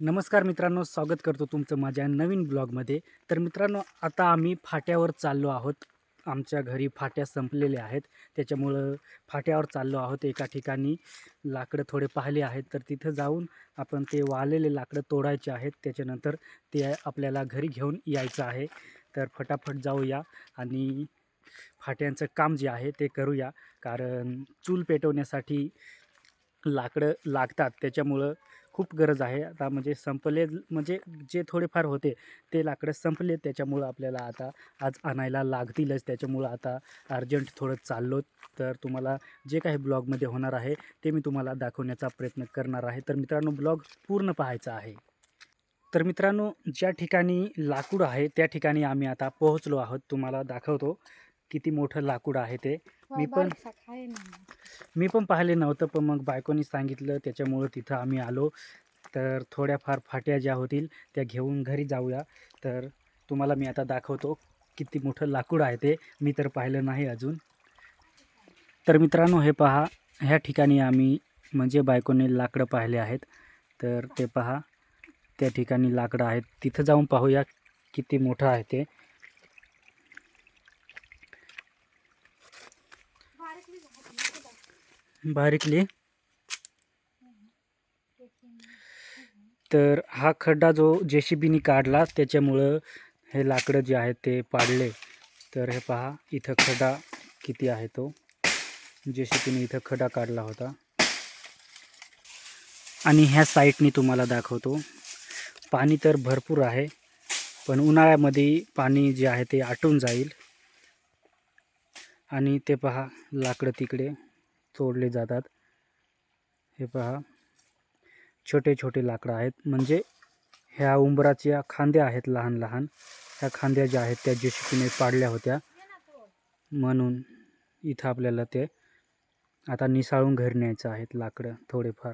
नमस्कार मित्रांनो स्वागत करतो तुमचं माझ्या नवीन ब्लॉगमध्ये. तर मित्रांनो आता आम्ही फाट्यावर चाललो आहोत. आमच्या घरी फाट्या संपलेल्या आहेत. त्याच्यामुळं फाट्यावर चाललो आहोत. एका ठिकाणी लाकडं थोडे पाहिले आहेत. तर तिथं जाऊन आपण ते वाळलेले लाकडं तोडायचे आहेत. त्याच्यानंतर ते आपल्याला घरी घेऊन यायचं आहे. तर फटाफट जाऊया आणि फाट्यांचं काम जे आहे ते करूया. कारण चूल पेटवण्यासाठी लाकडं लागतात. त्याच्यामुळं खूप गरज आहे. आता म्हणजे संपले म्हणजे जे थोडेफार होते ते लाकडं संपले. त्याच्यामुळं आपल्याला आता आज आणायला लागतीलच. त्याच्यामुळं आता अर्जंट थोडं चाललो तर तुम्हाला जे काही ब्लॉगमध्ये होणार आहे ते मी तुम्हाला दाखवण्याचा प्रयत्न करणार आहे. तर मित्रांनो ब्लॉग पूर्ण पाहायचा आहे. तर मित्रांनो ज्या ठिकाणी लाकूड आहे त्या ठिकाणी आम्ही आता पोहोचलो आहोत. तुम्हाला दाखवतो किती मोठं लाकूड आहे ते. मी पण मी पण पाहिले नव्हतं पण मग बायकोनी सांगितलं. त्याच्यामुळं तिथं आम्ही आलो. तर थोड्याफार फाट्या ज्या होतील त्या घेऊन घरी जाऊया. तर तुम्हाला मी आता दाखवतो किती मोठं लाकूड आहे ते. मी तर पाहिलं नाही अजून. तर मित्रांनो हे पहा. ह्या ठिकाणी आम्ही म्हणजे बायकोने लाकडं पाहिले आहेत. तर ते पहा. त्या ठिकाणी लाकडं आहेत. तिथं जाऊन पाहूया किती मोठं आहे ते. बारीकली. तर हा खड्डा जो जे सी काढला त्याच्यामुळं हे लाकडं जे आहेत ते पाडले. तर हे पहा इथं खड्डा किती आहे तो. जे बीने इथं खड्डा काढला होता. आणि ह्या साईटनी तुम्हाला दाखवतो. पाणी तर भरपूर आहे पण उन्हाळ्यामध्ये पाणी जे आहे ते आटून जाईल. आणि ते पहा लाकडं तिकडे तोडले जातात. हे पहा छोटे छोटे लाकडं आहेत. म्हणजे ह्या उंबराच्या खांद्या आहेत लहान लहान. ह्या खांद्या ज्या आहेत त्या जेसीपीने पाडल्या होत्या. म्हणून इथं आपल्याला ते आता निसाळून घरी न्यायचं आहेत लाकडं थोडेफार.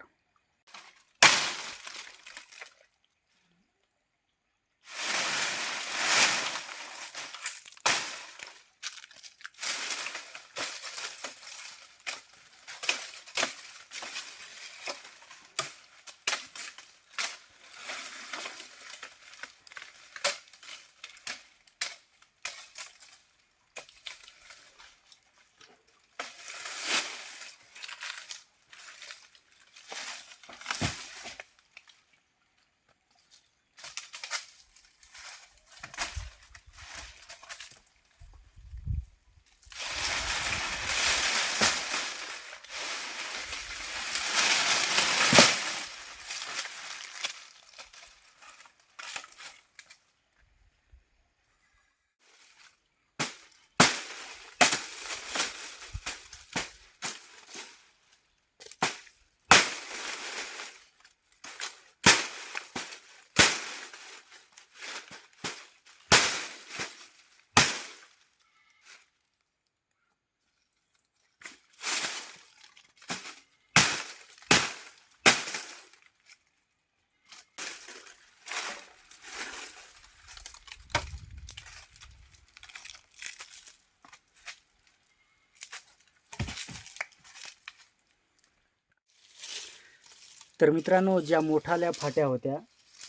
तर मित्रांनो ज्या मोठाल्या फाट्या होत्या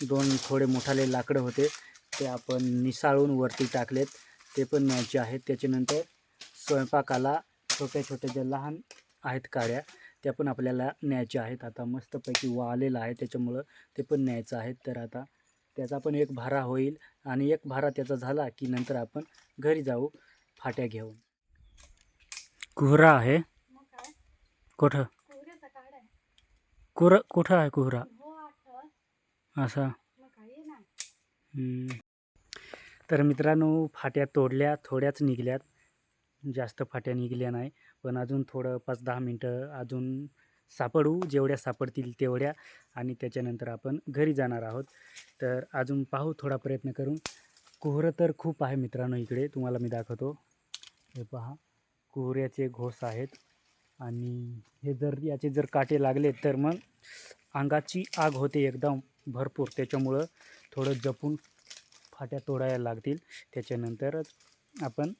दोन थोडे मोठाले लाकडं होते ते आपण निसाळून वरती टाकलेत. ते पण न्यायचे आहेत त्याच्यानंतर स्वयंपाकाला छोट्या छोट्या ज्या लहान आहेत काड्या त्या पण आपल्याला न्यायच्या आहेत. आता मस्तपैकी वाळलेलं आहे त्याच्यामुळं ते पण न्यायचं आहे. तर आता त्याचा पण एक भारा होईल आणि एक भारा त्याचा झाला की नंतर आपण घरी जाऊ फाट्या घेऊन. कुहरा आहे. कुठं? कुर कुठं आहे कुहरा? असा. तर मित्रांनो फाट्या तोडल्या थोड्याच निघल्यात. जास्त फाट्या निघल्या नाही. पण अजून थोडं पाच दहा मिनटं अजून सापडू जेवढ्या सापडतील तेवढ्या. आणि त्याच्यानंतर आपण घरी जाणार आहोत. तर अजून पाहू थोडा प्रयत्न करून. कुहरं तर खूप आहे मित्रांनो इकडे. तुम्हाला मी दाखवतो. हे पहा. कुहऱ्याचे घोस आहेत. आणि हे जर याचे जर काटे लागले तर मग अंगाची आग होते एकदम भरपूर. त्याच्यामुळं थोडं जपून फाट्या तोडायला लागतील. त्याच्यानंतरच आपण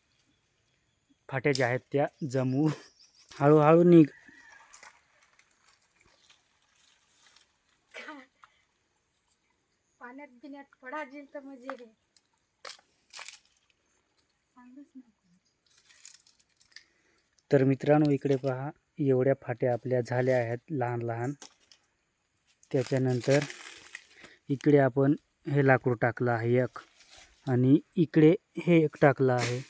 फाट्या ज्या आहेत त्या जमू. हळूहळू निघ. पाण्यात बिण्यात पडाजील तर म्हणजे तर मित्रांनो इकडे पहा एवढ्या फाट्या आपल्या झाल्या आहेत लहान लहान. त्याच्यानंतर इकडे आपण हे लाकूड टाकलं आहे एक आणि इकडे हे एक टाकलं आहे.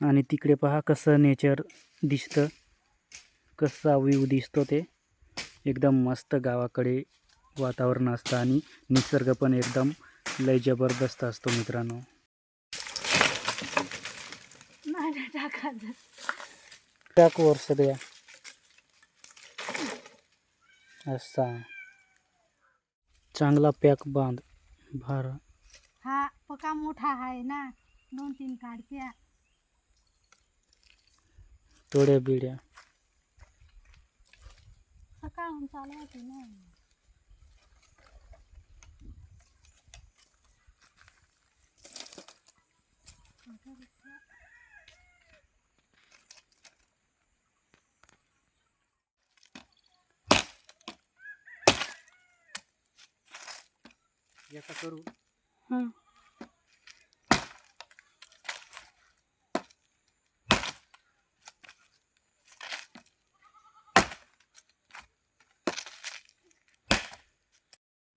आणि तिकडे पहा कसं नेचर दिसतं कसा व्ह्यू दिसतो ते. एकदम मस्त गावाकडे वातावरण असतं आणि निसर्ग पण एकदम लय जबरदस्त असतो मित्रांनो नाही नाही टाकायचं. टाक वर सगळ्या. असा. चांगला पॅक बांध. भार. हा पका मोठा आहे ना. दोन तीन काढत्या तोड्या बिड्या. सकाळहून चालवायचे ना. याचा करू. हं.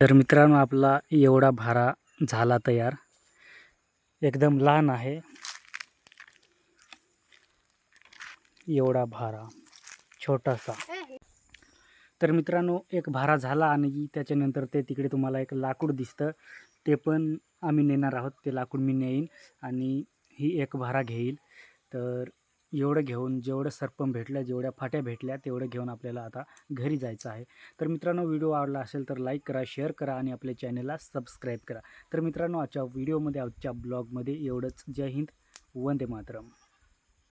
तर मित्रांनो आपला एवढा भारा झाला तयार. एकदम लहान आहे. एवढा भारा छोटासा. तर मित्रांनो एक भारा झाला आणि त्याच्यानंतर ते तिकडे तुम्हाला एक लाकूड दिसतं. ते पण आम्ही नेणार आहोत. ते लाकूड मी नेईन आणि ही एक भारा घेईल. तर एवढं घेऊन जेवढं सरपम भेटलं जेवढ्या फाट्या भेटल्या तेवढं घेऊन आपल्याला आता घरी जायचं आहे. तर मित्रांनो व्हिडिओ आवडला असेल तर लाईक करा शेअर करा आणि आपल्या चॅनलला सबस्क्राईब करा. तर मित्रांनो आजच्या व्हिडिओमध्ये आजच्या ब्लॉगमध्ये एवढंच. जय हिंद. वंदे मातरम.